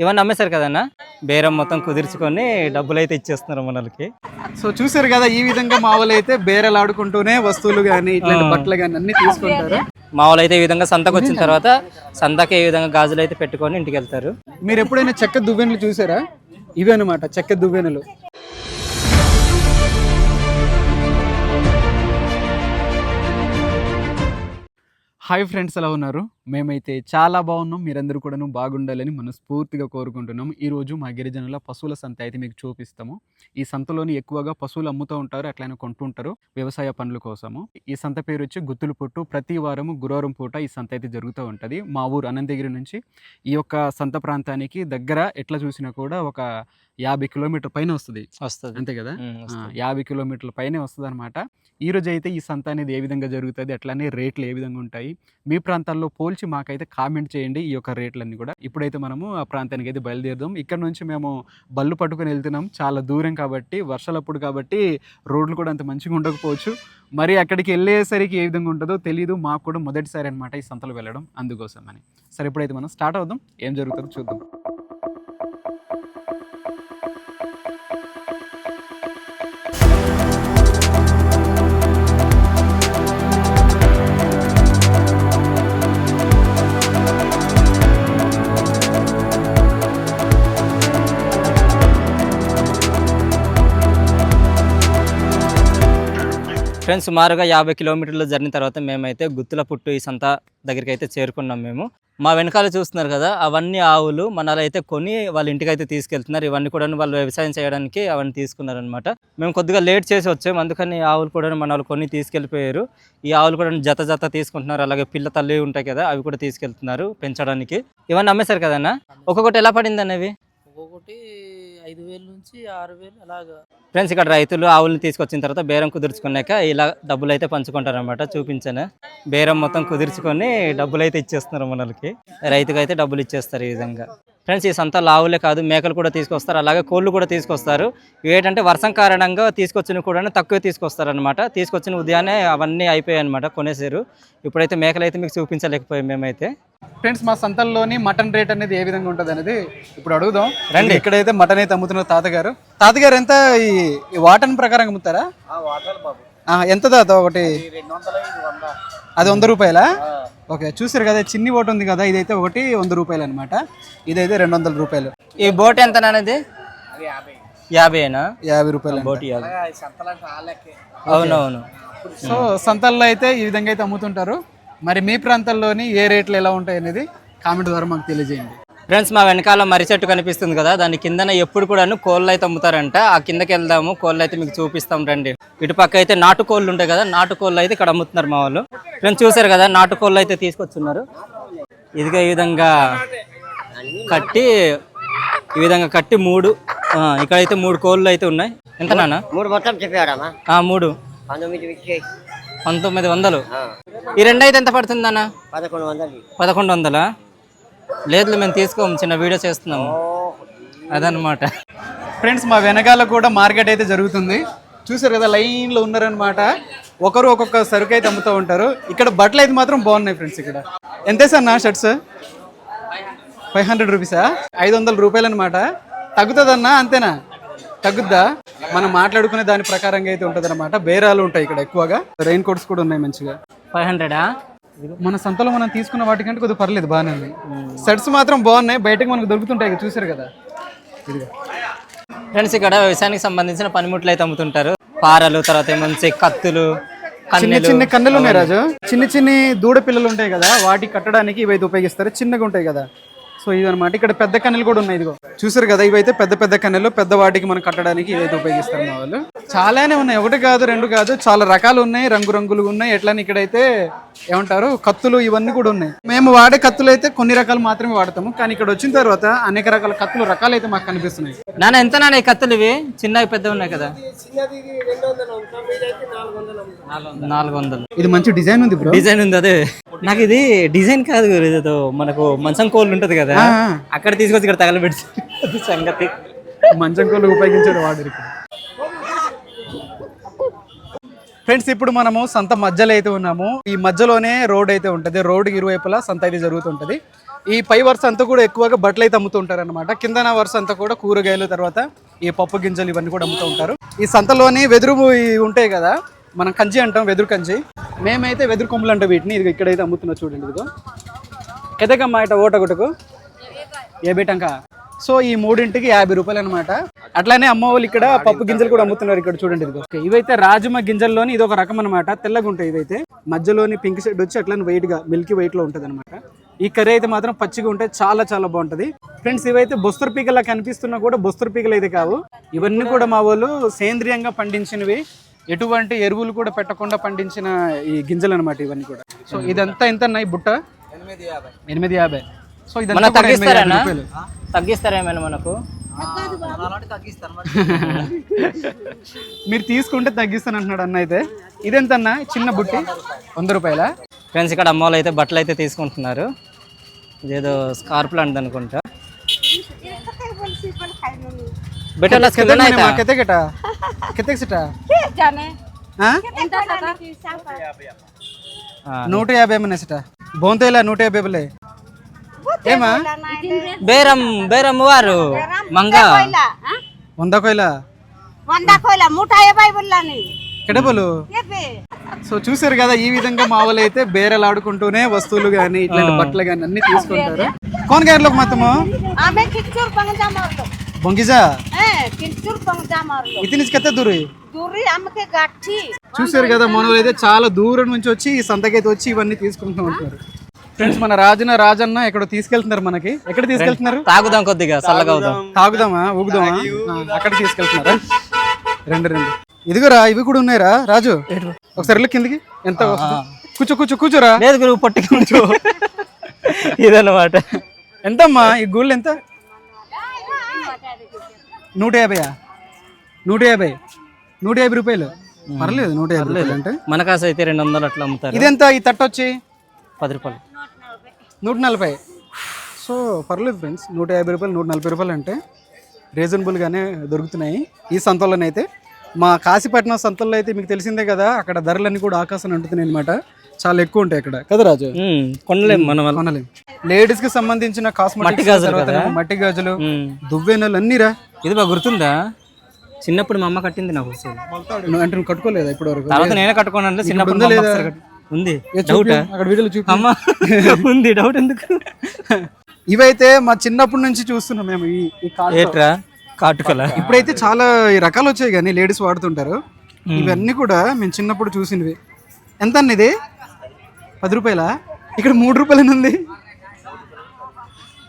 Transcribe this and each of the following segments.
ఇవన్నీ అమ్మేశారు కదన్నా? బేరం మొత్తం కుదుర్చుకొని డబ్బులు అయితే ఇచ్చేస్తున్నారు మనకి సో చూసారు కదా ఈ విధంగా మా వాళ్ళు అయితే బేరలు ఆడుకుంటూనే వస్తువులు కానీ ఇట్లాంటి బట్టలు కానీ అన్ని తీసుకుంటారు. మా వాళ్ళు అయితే ఈ విధంగా సంతకు వచ్చిన తర్వాత సంతకి ఈ విధంగా గాజులు అయితే పెట్టుకొని ఇంటికి వెళ్తారు. మీరు ఎప్పుడైనా చెక్క దువ్వెనలు చూసారా? ఇవే అనమాట చెక్క దువ్వెనలు. హాయ్ ఫ్రెండ్స్ ఎలా ఉన్నారు? మేమైతే చాలా బాగున్నాం. మీరందరూ కూడాను బాగుండాలని మనస్ఫూర్తిగా కోరుకుంటున్నాం. ఈరోజు మా గిరిజనుల పశువుల సంత అయితే మీకు చూపిస్తాము. ఈ సంతలోని ఎక్కువగా పశువులు అమ్ముతూ ఉంటారు. అట్లనే కొంటుంటారు వ్యవసాయ పనుల కోసము. ఈ సంత పేరు వచ్చి గుత్తులు పుట్టు. ప్రతి వారము గురువారం పూట ఈ సంత అయితే జరుగుతూ ఉంటుంది. మా ఊరు అనంతగిరి నుంచి ఈ యొక్క సంత ప్రాంతానికి దగ్గర ఎట్లా చూసినా కూడా ఒక యాభై కిలోమీటర్ పైన వస్తుంది. వస్తుంది. అంతే కదా. యాభై కిలోమీటర్ల పైనే వస్తుంది అనమాట ఈ రోజు అయితే ఈ సంత అనేది ఏ విధంగా జరుగుతుంది? అట్లానే రేట్లు ఏ విధంగా ఉంటాయి? మీ ప్రాంతాల్లో పోల్చి మాకైతే కామెంట్ చేయండి ఈ యొక్క రేట్లన్నీ కూడా. ఇప్పుడైతే మనము ఆ ప్రాంతానికి అయితే బయలుదేరుదాం. ఇక్కడ నుంచి మేము బళ్ళు పట్టుకొని వెళ్తున్నాం. చాలా దూరం కాబట్టి వర్షాలప్పుడు కాబట్టి రోడ్లు కూడా అంత మంచిగా ఉండకపోవచ్చు. మరి అక్కడికి వెళ్ళేసరికి ఏ విధంగా ఉంటుందో తెలియదు మాకు కూడా మొదటిసారి అనమాట ఈ సంతలు వెళ్ళడం అందుకోసం అని సరే ఇప్పుడైతే మనం స్టార్ట్ అవుదాం. ఏం జరుగుతుందో చూద్దాం. ఫ్రెండ్స్ సుమారుగా యాభై కిలోమీటర్లు జరిగిన తర్వాత మేమైతే గుత్తుల పుట్టు ఈ సంత దగ్గరికి అయితే చేరుకున్నాం మేము. మా వెనకాల చూస్తున్నారు కదా అవన్నీ ఆవులు మనలో అయితే కొని వాళ్ళ ఇంటికి అయితే తీసుకెళ్తున్నారు. ఇవన్నీ కూడా వాళ్ళు వ్యవసాయం చేయడానికి అవన్నీ తీసుకున్నారనమాట మేము కొద్దిగా లేట్ చేసి వచ్చాము అందుకని ఆవులు కూడా మన వాళ్ళు కొన్ని తీసుకెళ్ళిపోయారు. ఈ ఆవులు కూడా జత జత తీసుకుంటున్నారు అలాగే పిల్ల తల్లి ఉంటాయి కదా అవి కూడా తీసుకెళ్తున్నారు పెంచడానికి. ఇవన్నీ అమ్మేశారు కదన్నా ఒక్కొక్కటి ఎలా పడింది అన్నవి? ఒక్కొక్కటి ఐదు వేలు నుంచి ఆరు వేలు అలాగా. ఫ్రెండ్స్ ఇక్కడ రైతులు ఆవులను తీసుకొచ్చిన తర్వాత బేరం కుదుర్చుకున్నాక ఇలా డబ్బులు అయితే పంచుకుంటారనమాట చూపించాను. బేరం మొత్తం కుదుర్చుకొని డబ్బులు అయితే ఇచ్చేస్తున్నారు మనకి రైతుకు అయితే డబ్బులు ఇచ్చేస్తారు ఈ విధంగా. ఫ్రెండ్స్ ఈ సంతలో ఆవులే కాదు మేకలు కూడా తీసుకొస్తారు అలాగే కోళ్ళు కూడా తీసుకొస్తారు. ఏంటంటే వర్షం కారణంగా తీసుకొచ్చిన కూడా తక్కువ తీసుకొస్తారనమాట తీసుకొచ్చిన ఉదయాన్నే అవన్నీ అయిపోయాయి అనమాట కొనేసారు ఇప్పుడైతే మేకలు అయితే మీకు చూపించలేకపోయాం మేమైతే. ఫ్రెండ్స్ మా సంతల్లోని మటన్ రేట్ అనేది ఏ విధంగా ఉంటుంది అనేది ఇప్పుడు అడుగుదాం. రండి. ఇక్కడైతే మటన్ అయితే అమ్ముతున్నారు తాతగారు. తాతగారు ఎంత ఈ వాటన్ ప్రకారం అమ్ముతారా? ఆ, ఎంత తాత ఒకటి? అది వంద. రూపాయలా? ఓకే చూసారు కదా చిన్ని ఓటు ఉంది కదా ఇదైతే ఒకటి వంద రూపాయలు అనమాట ఇదైతే రెండు వందల రూపాయలు. ఈ బోట్ ఎంత అనేది యాభైనా యాభై. రూపాయలు బోట్ యాభై. అవునవును. సో సంతల్లో అయితే ఈ విధంగా అయితే అమ్ముతుంటారు. మరి మీ ప్రాంతాల్లోని ఏ రేట్లు ఎలా ఉంటాయి అనేది కామెంట్ ద్వారా మాకు తెలియజేయండి. ఫ్రెండ్స్ మా వెనకాల మర్రి చెట్టు కనిపిస్తుంది కదా దాని కిందన ఎప్పుడు కూడా కోళ్ళు అయితే అమ్ముతారంట. ఆ కిందకి వెళ్దాము కోళ్ళు అయితే మీకు చూపిస్తాం రండి. ఇటు పక్క అయితే నాటు కోళ్ళు ఉంటాయి కదా నాటు కోళ్ళు అయితే ఇక్కడ అమ్ముతున్నారు మా వాళ్ళు. ఫ్రెండ్స్ చూసారు కదా నాటు కోళ్ళు అయితే తీసుకొచ్చున్నారు. ఇదిగా ఈ విధంగా కట్టి ఈ విధంగా కట్టి మూడు ఇక్కడైతే మూడు కోళ్ళు అయితే ఉన్నాయి. ఎంత నాన్న? మూడు మొత్తం చెప్పాడమ్మా ఆ, మూడు. పంతొమ్మిది పంతొమ్మిది వందలు. ఈ రెండు అయితే ఎంత పడుతుంది అన్న పదకొండు వందలు. పదకొండు వందలా? లేదు మేము తీసుకోము చిన్న వీడియో చేస్తున్నాము. అదనమాట ఫ్రెండ్స్ మా వెనకాల కూడా మార్కెట్ అయితే జరుగుతుంది. చూసారు కదా లైన్లో ఉన్నారనమాట ఒకరు ఒక్కొక్క సరుకు అయితే అమ్ముతూ ఉంటారు. ఇక్కడ బట్టలు అయితే మాత్రం బాగున్నాయి ఫ్రెండ్స్ ఇక్కడ. ఎంత సార్ నా షర్ట్స్? Five hundred. రూపీసా? ఐదు వందల రూపాయలు అనమాట తగ్గుతుందన్నా? అంతేనా? తగ్గుద్దా? మనం మాట్లాడుకునే దాని ప్రకారంగా అయితే ఉంటుంది అనమాట బేరాలు ఉంటాయి ఇక్కడ ఎక్కువగా. రెయిన్ కోట్స్ కూడా ఉన్నాయి మంచిగా. ఫైవ్ హండ్రెడా? మన సంతలో మనం తీసుకున్న వాటికంటే కొద్దిగా పర్లేదు బాగానే ఉంది. షర్ట్స్ మాత్రం బాగున్నాయి. బయటకు మనకు దొరుకుతుంటాయి చూసారు కదా? ఇదిగో. ఫ్రెండ్స్ ఇక్కడ వ్యవసాయానికి సంబంధించిన పనిముట్లు అయితే అమ్ముతుంటారు. పారలు తర్వాత ఏమంచి కత్తులు చిన్న చిన్న కన్నెలు ఉన్నాయి రాజు. చిన్న చిన్ని దూడ పిల్లలు ఉంటాయి కదా వాటి కట్టడానికి ఇవైతే ఉపయోగిస్తారు. చిన్నగా ఉంటాయి కదా. సో ఇది ఇక్కడ పెద్ద కన్నెలు కూడా ఉన్నాయి ఇదిగో. చూసారు కదా ఇవైతే పెద్ద పెద్ద కన్నెలు పెద్ద వాటికి మనం కట్టడానికి ఇవైతే ఉపయోగిస్తారు మా వాళ్ళు. చాలానే ఉన్నాయి. ఒకటి కాదు రెండు కాదు చాలా రకాలు ఉన్నాయి రంగు రంగులు ఉన్నాయి. ఎట్లని ఇక్కడైతే ఏమంటారు? కత్తులు ఇవన్నీ కూడా ఉన్నాయి. మేము వాడే కత్తులు అయితే కొన్ని రకాలు మాత్రమే వాడతాము. కానీ ఇక్కడ వచ్చిన తర్వాత అనేక రకాల కత్తులు రకాలు అయితే మాకు కనిపిస్తున్నాయి. నాన్న ఎంత నాన్న ఈ కత్తులు ఇవి? చిన్నవి పెద్దవి ఉన్నాయి కదా? నాలుగు వందలు ఇది మంచి డిజైన్ ఉంది బ్రో. డిజైన్ ఉంది అదే. నాకు ఇది డిజైన్ కాదు మనకు మంచం కోళ్ళు ఉంటది కదా. అక్కడ తీసుకొచ్చి ఇక్కడ తగలబెట్టి సంగతి. మంచం కోళ్ళు ఉపయోగించాడు వాడు ఇక్కడ. ఫ్రెండ్స్ ఇప్పుడు మనము సంత మధ్యలో అయితే ఉన్నాము. ఈ మధ్యలోనే రోడ్ అయితే ఉంటుంది. రోడ్ ఇరువైపులా సంత అయితే జరుగుతుంటుంది. ఈ పై వరుస అంతా కూడా ఎక్కువగా బట్టలు అయితే అమ్ముతుంటారు అనమాట కిందన వరుస అంతా కూడా కూరగాయలు తర్వాత ఈ పప్పు గింజలు ఇవన్నీ కూడా అమ్ముతూ ఉంటారు. ఈ సంతలోని వెదురు ఉంటాయి కదా మనం కంచి అంటాం వెదురు కంచి. మేమైతే వెదురు కొమ్ములు అంటాం వీటిని. ఇది ఇక్కడైతే అమ్ముతున్నా చూడండి ఇదిగో. ఎదకమ్మా ఇట ఓట గుటకు ఏ బేటంక? సో ఈ మూడింటికి యాభై రూపాయలు అనమాట అట్లానే అమ్మ వాళ్ళు ఇక్కడ పప్పు గింజలు కూడా అమ్ముతున్నారు ఇక్కడ చూడండి ఓకే, ఇవైతే రాజమ గింజల్లోని ఇది ఒక రకం అనమాట తెల్లగా ఉంటాయి ఇవైతే. మధ్యలోని పింక్ షెడ్ వచ్చి అట్లనే వైట్గా మిల్కీ వైట్లో ఉంటది అనమాట ఈ కర్రీ అయితే మాత్రం పచ్చిగా ఉంటే చాలా చాలా బాగుంటది. ఫ్రెండ్స్ ఇవైతే బొస్తరు పీకలా కనిపిస్తున్నా కూడా బొస్తరు పీకలు అయితే కావు. ఇవన్నీ కూడా మా వాళ్ళు సేంద్రియంగా పండించినవి. ఎటువంటి ఎరువులు కూడా పెట్టకుండా పండించిన ఈ గింజలు అనమాట ఇవన్నీ కూడా. సో ఇదంతా ఎంత ఈ బుట్ట? ఎనిమిది యాభై. సో ఇదంతా తగ్గిస్తారా రూపాయలు. తగ్గిస్తారా ఏమైనా మనకు మీరు. తీసుకుంటే తగ్గిస్తాను అంటున్నాడు అన్న అయితే. ఇదెంతన్నా? చిన్న బుట్టి? వంద రూపాయల? ఫ్రెండ్స్ ఇక్కడ అమ్మ వాళ్ళు అయితే బట్టలు అయితే తీసుకుంటున్నారు. ఇదేదో స్కార్ప్ లాంటిది అనుకుంటా. బెటర్ కెతే కెట కెతే సిట? నూట యాభై ఏమన్నా సిట? బోంతేలా నూట యాభై బలే ఏమా? బేరం బేరం వారు. మంగ. వంద కోయిల? వంద కోయిల నూట యాభై బుల్లని కెడబలు సో చూసారు కదా ఈ విధంగా మా వాళ్ళు అయితే బేరలాడుకుంటూనే వస్తువులు కానీ ఇట్లాంటి బట్టలు కానీ అన్ని తీసుకుంటారు. కోన్ గారిలోకి పంగజా మారుతో బొంగిజా? ఇతని కత్తే దూరి? దూరి అమ్మకి గట్టి. చూసారు కదా మనోళ్ళు అయితే చాలా దూరం నుంచి వచ్చి ఈ సంతకైతే వచ్చి ఇవన్నీ తీసుకుంటూ ఉంటారు. ఫ్రెండ్స్ మన రాజున రాజన్న ఎక్కడ తీసుకెళ్తున్నారు మనకి. ఎక్కడ తీసుకెళ్తున్నారు? తాగుదాం కొద్దిగా చల్లగా అవుదాం. తాగుదామా? ఊగుదామా? అక్కడ తీసుకెళ్తున్నారా. రెండు రెండు. ఇదిగోరా ఇవి కూడా ఉన్నాయిరా రాజు. ఒకసారి కిందికి. ఎంత? కూర్చో కూర్చో కూర్చోరా. లేదు గురువు పట్టుకుంటూ ఇదన్నమాట. ఎంతమ్మా? ఈ గూళ్ళు ఎంత? నూట యాభైయా? నూట యాభై. నూట యాభై రూపాయలు. పర్లేదు నూట యాభై రూపాయలు అంటే మన కాస అయితే రెండు వందలు అట్లా అమ్ముతారు. ఇదెంత? ఈ తట్ట వచ్చి? పది రూపాయలు. నూట నలభై సో పర్లేదు ఫ్రెండ్స్ నూట యాభై రూపాయలు నూట నలభై రూపాయలు అంటే రీజనబుల్గానే దొరుకుతున్నాయి ఈ సంతల్లోనైతే మా కాశీపట్నం సంతల్లో అయితే మీకు తెలిసిందే కదా అక్కడ ధరలన్నీ కూడా ఆకాశం అంటున్నాయి అనమాట చాలా ఎక్కువ ఉంటాయి అక్కడ. కదా రాజు? ఉమ్, కొనలేం మన కొనలేం. లేడీస్కి సంబంధించిన కదా? మట్టి గాజులు. దువ్వెనలు అన్నీరా ఇది బాగా గుర్తుందా? చిన్నప్పుడు మా అమ్మ కట్టింది నాకు. అంటే నువ్వు కట్టుకోలేదా ఇప్పటి వరకు తర్వాత నేనే కట్టుకున్నాను అంటే చిన్నప్పుడు లేదా? ఉంది. డౌటా అక్కడ వీడియోలో చూపి. అమ్మ ఉంది డౌట్ ఎందుకు? ఇవైతే మా చిన్నప్పటి నుంచి చూస్తున్నాం మేము ఈ ఏట్రా? కాటుకల ఇప్పుడైతే చాలా ఈ రకాలు వచ్చాయి కానీ లేడీస్ వాడుతుంటారు. ఇవన్నీ కూడా మేము చిన్నప్పుడు చూసినవి. ఎంత అన్న ఇది? పది రూపాయలా? ఇక్కడ మూడు రూపాయలు ఉంది.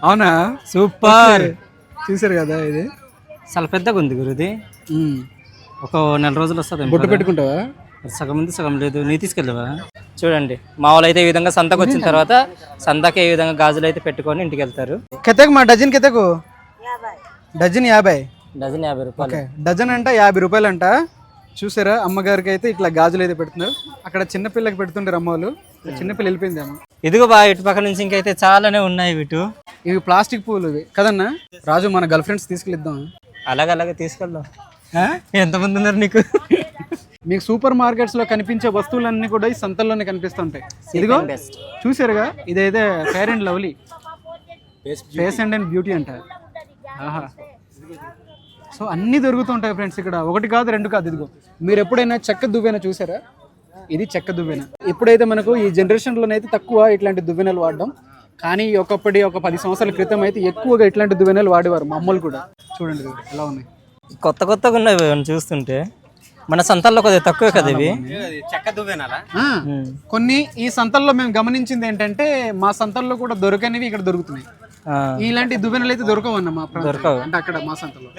అవునా? సూపర్. చూసారు కదా ఇది. చాలా పెద్దగా ఉంది గురుది. ఒక నెల రోజులు వస్తుంది బొట్టు పెట్టుకుంటావా? సగం ఉంది సగం లేదు. నీ తీసుకెళ్ళవా చూడండి. మా వాళ్ళు అయితే ఈ విధంగా సంతకు వచ్చిన తర్వాత సంతకి ఏ విధంగా గాజులు అయితే పెట్టుకొని ఇంటికి వెళ్తారు. కెతకు మా డజన్ కెతకు? డజన్ యాభై. డజన్ యాభై రూపాయలు. డజన్ అంట యాభై రూపాయలు అంట చూసారా? అమ్మగారికి అయితే ఇట్లా గాజులు అయితే పెడుతున్నారు. అక్కడ చిన్నపిల్లకి పెడుతుంటారు అమ్మ వాళ్ళు చిన్నపిల్ల వెళ్ళిపోయింది అమ్మ. ఇదిగో బా ఇటు పక్క నుంచి ఇంకైతే చాలానే ఉన్నాయి వీటు. ఇవి ప్లాస్టిక్ పూలు ఇవి. కదన్నా? రాజు మన గర్ల్ ఫ్రెండ్స్ తీసుకెళ్ళిద్దాం. అలాగ అలాగే తీసుకెళ్దాం. ఎంతమంది ఉన్నారు నీకు? మీకు సూపర్ మార్కెట్స్లో కనిపించే వస్తువులన్నీ కూడా ఈ సంతల్లోనే కనిపిస్తుంటాయి. ఇదిగో. చూసారుగా? ఇదైతే Fair and Lovely face and and beauty అంట. ఆహా. సో అన్నీ దొరుకుతుంటాయి ఫ్రెండ్స్ ఇక్కడ. ఒకటి కాదు రెండు కాదు ఇదిగో. మీరు ఎప్పుడైనా చెక్క దువ్వెన చూసారా? ఇది చెక్క దువ్వెన. ఇప్పుడైతే మనకు ఈ జనరేషన్లోనైతే తక్కువ ఇట్లాంటి దువ్వెనలు వాడడం. కానీ ఒకప్పటి ఒక పది సంవత్సరాల క్రితం అయితే ఎక్కువగా ఇట్లాంటి దువ్వెనలు వాడేవారు మా అమ్మలు కూడా. చూడండి ఎలా ఉన్నాయి. కొత్త కొత్తగా ఉన్నాయి చూస్తుంటే? మన సంతల్లో కొద్దిగా తక్కువే కదా ఇవి? ఆ, కొన్ని ఈ సంతల్లో మేము గమనించింది ఏంటంటే మా సంతల్లో కూడా దొరకనివి ఇక్కడ దొరుకుతున్నాయి. ఇలాంటి దువ్వెనలు అయితే దొరకవు అన్న మా. దొరకవు. అంటే అక్కడ మా సంతలో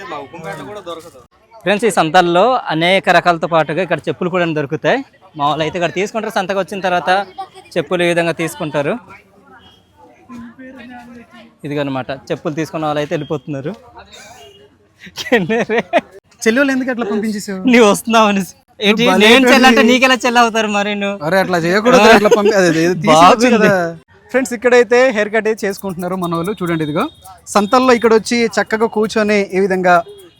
ఫ్రెండ్స్ ఈ సంతల్లో అనేక రకాలతో పాటుగా ఇక్కడ చెప్పులు కూడా దొరుకుతాయి. మా వాళ్ళు అయితే ఇక్కడ తీసుకుంటారు. సంతకు వచ్చిన తర్వాత చెప్పులు ఈ విధంగా తీసుకుంటారు. ఇదిగనమాట చెప్పులు తీసుకున్న వాళ్ళు అయితే వెళ్ళిపోతున్నారు. చెల్లెలు ఎందుకు అట్లా పంపించేసావు? నీవు వస్తున్నావు అనేసి. ఏంటి? నేను చెల్లంటే నీకెలా చెల్లి అవుతారు మరి నువ్వు? అరే అట్లా చేయకూడదు అట్లా పంపి ఫ్రెండ్స్ ఇక్కడైతే హెయిర్ కట్ అయితే చేసుకుంటున్నారు మన వాళ్ళు. చూడండి ఇదిగో. సంతల్లో ఇక్కడ వచ్చి చక్కగా కూర్చొని ఈ విధంగా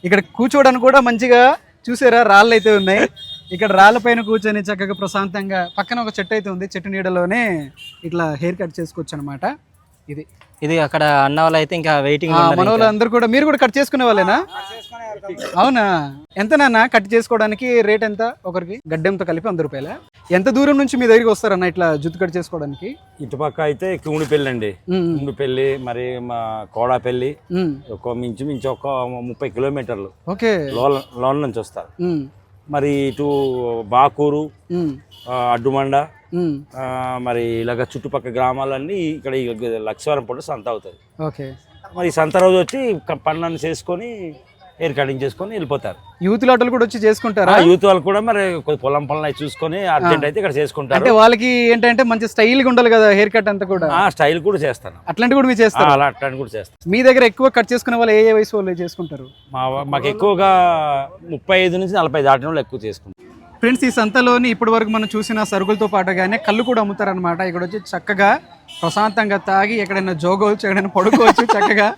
ఇక్కడ కూర్చోవడానికి కూడా మంచిగా చూసారా రాళ్ళు అయితే ఉన్నాయి. ఇక్కడ రాళ్ళ పైన కూర్చొని చక్కగా ప్రశాంతంగా పక్కన ఒక చెట్టు అయితే ఉంది చెట్టు నీడలోనే ఇట్లా హెయిర్ కట్ చేసుకోవచ్చు అనమాట ఇది. ఇది అక్కడ అన్న వాళ్ళు అయితే ఇంకా వెయిటింగ్ మన వాళ్ళు అందరు కూడా మీరు కూడా కట్ చేసుకునే వాళ్ళేనా? అవునా? ఎంత నాన్న కట్ చేసుకోవడానికి రేట్ ఎంత ఒకరికి? గడ్డంతో కలిపి వంద రూపాయల. ఎంత దూరం నుంచి మీ దగ్గరికి వస్తారన్న ఇట్లా జుట్టు కట్ చేసుకోవడానికి? ఇటుపక్క అయితే కివుడి పెళ్ళి అండి పెళ్ళి మరి మా కోడా పెళ్ళి ఉమ్, ఒక మించు మించు ఒక ముప్పై కిలోమీటర్లు. ఓకే. లోన్ లోన్ నుంచి వస్తారు. మరి ఇటు బాకూరు అడ్డుమండ మరి ఇలాగ చుట్టుపక్కల గ్రామాలన్నీ ఇక్కడ లక్ష్మీవరం పూట సంత అవుతుంది. ఓకే. మరి సంత రోజు వచ్చి పనులన్నీ చేసుకొని హెయిర్ కటింగ్ చేసుకొని వెళ్ళిపోతారు. యూత్ లాటలు కూడా వచ్చి చేసుకుంటారా? యూత్ వాళ్ళు కూడా మరి పొలం పనులు చూసుకొని అర్జెంట్ అయితే ఇక్కడ అంటే చేసుకుంటారు వాళ్ళకి ఏంటంటే మంచి స్టైల్గా ఉండాలి కదా హెయిర్ కట్ అంతా కూడా. ఆ స్టైల్ కూడా చేస్తాను. అట్లాంటి కూడా మీరు చేస్తారు? అలా అట్లాంటి కూడా చేస్తాను. మీ దగ్గర ఎక్కువ కట్ చేసుకునే వాళ్ళు ఏ ఏ వయసు వాళ్ళు చేసుకుంటారు? మా మాకు ఎక్కువగా ముప్పై ఐదు నుంచి నలభై దాటిన వాళ్ళు ఎక్కువ చేసుకుంటాం ఫ్రెండ్స్ ఈ సంతలోని ఇప్పటి వరకు మనం చూసిన సరుకులతో పాటుగానే కళ్ళు కూడా అమ్ముతారనమాట ఇక్కడ వచ్చి చక్కగా ప్రశాంతంగా తాగి ఎక్కడైనా జోగవచ్చు ఎక్కడైనా పడుకోవచ్చు చక్కగా.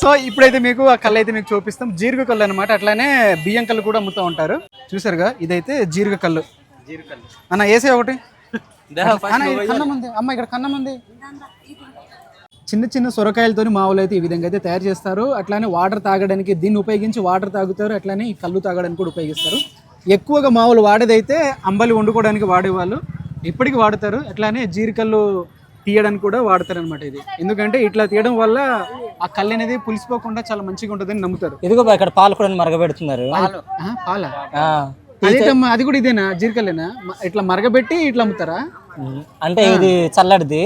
సో ఇప్పుడైతే మీకు ఆ కళ్ళు అయితే మీకు చూపిస్తాం. జీరుగ కళ్ళు అనమాట అట్లానే బియ్యం కళ్ళు కూడా అమ్ముతూ ఉంటారు. చూసారుగా? ఇదైతే జీరుగ కళ్ళు అన్న వేసే ఒకటి. అమ్మ ఇక్కడ కన్నం ఉంది. చిన్న చిన్న సొరకాయలతో మావులు అయితే ఈ విధంగా అయితే తయారు చేస్తారు. అట్లానే వాటర్ తాగడానికి దీన్ని ఉపయోగించి వాటర్ తాగుతారు. అట్లానే ఈ కళ్ళు తాగడానికి కూడా ఉపయోగిస్తారు. ఎక్కువగా మావులు వాడేదైతే అంబలి వండుకోవడానికి వాడేవాళ్ళు ఇప్పటికి వాడతారు. అట్లానే జీరికల్లు తీయడానికి కూడా వాడతారు అనమాట ఇది. ఎందుకంటే ఇట్లా తీయడం వల్ల ఆ కళ్ళు అనేది పులిసిపోకుండా చాలా మంచిగా ఉంటుందని నమ్ముతారు. ఇదిగో ఇక్కడ పాలు కూడా మరగబెడుతున్నారు. ఆ, పాలా? అదేటమ్మా అది కూడా ఇదేనా? జీరికల్లేనా? ఇట్లా మరగబెట్టి ఇట్లా అమ్ముతారా? అంటే ఇది చల్లడిది.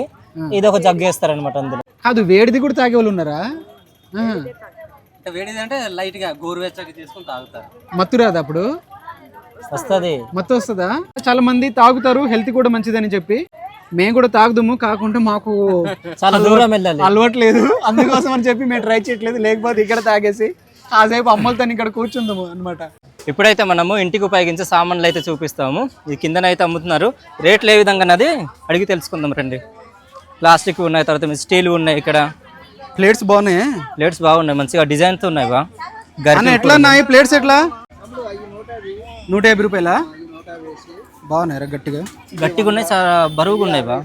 ఇది ఒక జగ్గు వేస్తారు అనమాట అందులో. కాదు వేడిది కూడా తాగే వాళ్ళు ఉన్నారా. వేడిది అంటే లైట్గా గోరువెచ్చగా చేసుకుని తాగుతారు. మత్తు రాదా అప్పుడు? వస్తుంది. మత్తు వస్తుందా? చాలా మంది తాగుతారు హెల్త్ కూడా మంచిదని చెప్పి. మేము కూడా తాగుదాము కాకుంటే మాకు చాలా దూరం వెళ్ళాలి. అలవాటు లేదు అందుకోసం అని చెప్పి మేము ట్రై చేయట్లేదు. లేకపోతే ఇక్కడ తాగేసి కాసేపు అమ్మలతో ఇక్కడ కూర్చుందాము అన్నమాట. ఇప్పుడైతే మనము ఇంటికి ఉపయోగించే సామాన్లు అయితే చూపిస్తాము. ఇది కిందన అయితే అమ్ముతున్నారు. రేట్లు ఏ విధంగా అన్నది అడిగి తెలుసుకుందాం రండి. ప్లాస్టిక్ ఉన్నాయి తర్వాత స్టీల్ ఉన్నాయి ఇక్కడ. ప్లేట్స్ బాగున్నాయి. ప్లేట్స్ బాగున్నాయి మంచిగా డిజైన్తో ఉన్నాయి బా ఎట్లా ఉన్నాయి? ప్లేట్స్ ఎట్లా? నూట యాభై రూపాయలా? బాగున్నాయి గట్టిగా గట్టిగా. ఉన్నాయి చాలా బరువుగా ఉన్నాయి బా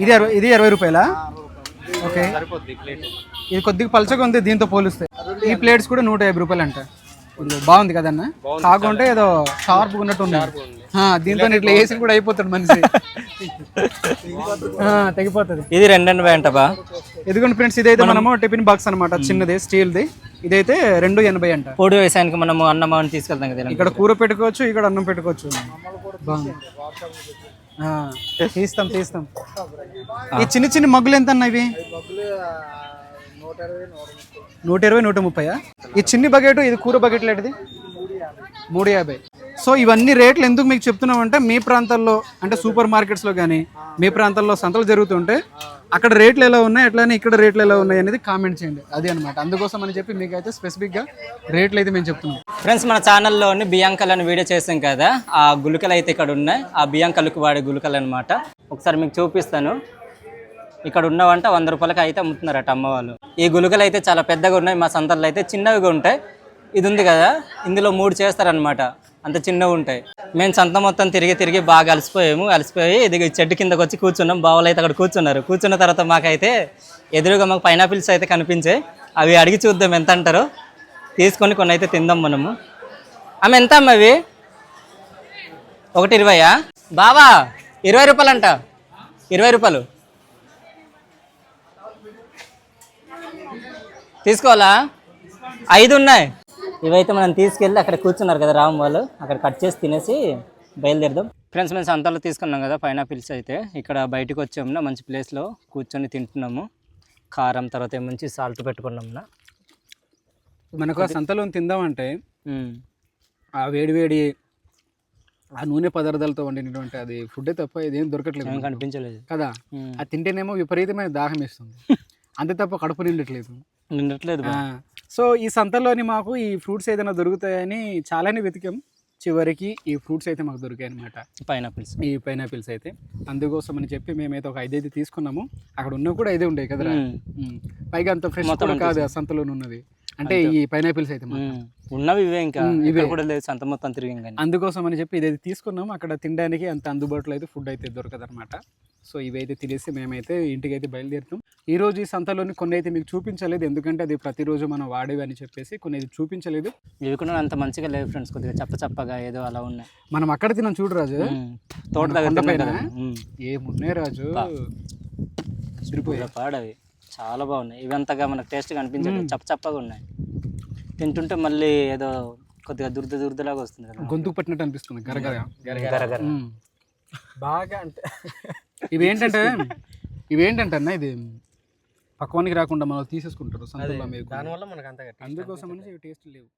ఇది అరవై ఇది ఇరవై రూపాయలా? ఓకే. ఇది కొద్దిగా పలచగా ఉంది దీంతో పోలిస్తే. ఈ ప్లేట్స్ కూడా నూట యాభై రూపాయలు అంట బాగుంది కదన్న కాకుంటే ఏదో షార్ప్ ఉన్నట్టు ఉంది. ఆ, దీంతో ఇట్లా వేసి కూడా అయిపోతాడు మనిషి. ఆ, తెగిపోతుంది. ఇది రెండు ఎనభై అంట బా. ఎందుకంటే ఫ్రెండ్స్ ఇదైతే మనము టిఫిన్ బాక్స్ అనమాట చిన్నది స్టీల్ది. ఇదైతే రెండు ఎనభై అంట. పొడి వ్యవసాయానికి మనము అన్నం అని తీసుకెళ్తాం కదా. ఇక్కడ కూర పెట్టుకోవచ్చు ఇక్కడ అన్నం పెట్టుకోవచ్చు. బాగుంది. ఆ, తీస్తాం తీస్తాం. ఈ చిన్న చిన్న మగ్గులు ఎంత అన్న ఇవి? నూట ఇరవై నూట ముప్పై ఈ చిన్ని బకెట్ ఇది కూర బకెట్ లేటిది? మూడు యాభై. సో ఇవన్నీ రేట్లు ఎందుకు మీకు చెప్తున్నామంటే మీ ప్రాంతాల్లో అంటే సూపర్ మార్కెట్స్లో కానీ మీ ప్రాంతాల్లో సంతలు జరుగుతుంటే అక్కడ రేట్లు ఎలా ఉన్నాయి అట్లానే ఇక్కడ రేట్లు ఎలా ఉన్నాయి అనేది కామెంట్ చేయండి. అదే అనమాట అందుకోసం అని చెప్పి మీకు అయితే స్పెసిఫిక్గా రేట్లు అయితే మేము చెప్తున్నాం. ఫ్రెండ్స్ మన ఛానల్లోని బియ్యంకల్ అని వీడియో చేసాం కదా ఆ గుళికలు అయితే ఇక్కడ ఉన్నాయి. ఆ బియ్యంకల్కి వాడే గుళికలు అనమాట ఒకసారి మీకు చూపిస్తాను. ఇక్కడ ఉన్నవంట వంద రూపాయలకి అయితే అమ్ముతున్నారట అమ్మవాళ్ళు. ఈ గుళికలు అయితే చాలా పెద్దగా ఉన్నాయి మా సంతల్లో అయితే చిన్నవిగా ఉంటాయి. ఇది ఉంది కదా ఇందులో మూడు చేస్తారనమాట అంత చిన్నవి ఉంటాయి. మేము సంత మొత్తం తిరిగి తిరిగి బాగా అలసిపోయాము. అలసిపోయి ఇది చెట్టు కిందకు వచ్చి కూర్చున్నాం. బావలు అయితే అక్కడ కూర్చున్నారు. కూర్చున్న తర్వాత మాకైతే ఎదురుగా మాకు పైనాపిల్స్ అయితే కనిపించాయి. అవి అడిగి చూద్దాం ఎంత అంటారో. తీసుకొని కొన్ని అయితే తిందాం మనము. ఆమె ఎంత అమ్మ అవి? ఒకటి ఇరవయా? బావా ఇరవై రూపాయలు అంట. ఇరవై రూపాయలు. తీసుకోవాలా? ఐదు ఉన్నాయి. ఇవైతే మనం తీసుకెళ్ళి అక్కడ కూర్చున్నారు కదా రామ్ వాళ్ళు. అక్కడ కట్ చేసి తినేసి బయలుదేరదాం. ఫ్రెండ్స్ మేము సంతలో తీసుకున్నాం కదా పైనాపిల్స్ అయితే. ఇక్కడ బయటకు వచ్చాము మంచి ప్లేస్లో కూర్చొని తింటున్నాము. కారం తర్వాత మంచి సాల్ట్ పెట్టుకున్నాం మనకు ఆ సంతలో తిందామంటే ఆ వేడి వేడి ఆ నూనె పదార్థాలతో వండినటువంటి అది ఫుడ్ తప్ప ఇదేం దొరకట్లేదు. కనిపించలేదు. కదా. అది తింటేనేమో విపరీతమైన దాహం వేస్తుంది. అంతే తప్ప కడుపు నిండట్లేదు. నిండట్లేదు సో ఈ సంతలోని మాకు ఈ ఫ్రూట్స్ ఏదైనా దొరుకుతాయని చాలానే వెతికాం. చివరికి ఈ ఫ్రూట్స్ అయితే మాకు దొరికాయి అనమాట పైనాపిల్స్. ఈ పైనాపిల్స్ అయితే. అందుకోసం అని చెప్పి మేమైతే ఒక ఐదైతే తీసుకున్నాము. అక్కడ ఉన్నవి కూడా ఐదే ఉండే కదా. పైగా అంత ఫ్రెష్ కూడా కాదు ఆ సంతలోనే ఉన్నది అంటే అంతే. ఈ పైనాపిల్స్ అయితే. ఉన్నవి ఇవే ఇంకా. ఇవే. కూడా లేదు సంత మొత్తం తిరిగి అందుకోసం అని చెప్పి ఇదైతే తీసుకున్నాం. అక్కడ తినడానికి అంత అందుబాటులో అయితే ఫుడ్ అయితే దొరకదు అనమాట సో ఇవైతే తినేసి మేమైతే ఇంటికి అయితే బయలుదేరుతాం. ఈ రోజు ఈ సంతలోని కొన్ని అయితే మీకు చూపించలేదు. ఎందుకంటే అది ప్రతిరోజు మనం వాడేవి అని చెప్పేసి కొన్ని అయితే చూపించలేదు. ఇవి కూడా అంత మంచిగా లేవు ఫ్రెండ్స్ కొద్దిగా చప్ప చప్పగా ఏదో అలా ఉన్నాయి. మనం అక్కడ తిన్నాం చూడు రాజు. తోట దగ్గర. ఏమున్నాయి రాజు. పాడవి చాలా బాగున్నాయి. ఇవి అంతగా మనకు టేస్ట్గా అనిపించలేదు చప్ప చప్పగా ఉన్నాయి. తింటుంటే మళ్ళీ ఏదో కొద్దిగా దురద దురదలాగా వస్తుంది కదా. గొంతుకు పట్టినట్టు అనిపిస్తుంది. గరగర గరగర. ఉమ్. బాగా అంటే ఇవేంటంటే ఇవేంటంటే అన్న ఇది పక్వానికి రాకుండా మనం తీసేసుకుంటారు సంతలో మీరు దానివల్ల మనకు అంత అందుకోసం టేస్ట్ లేవు.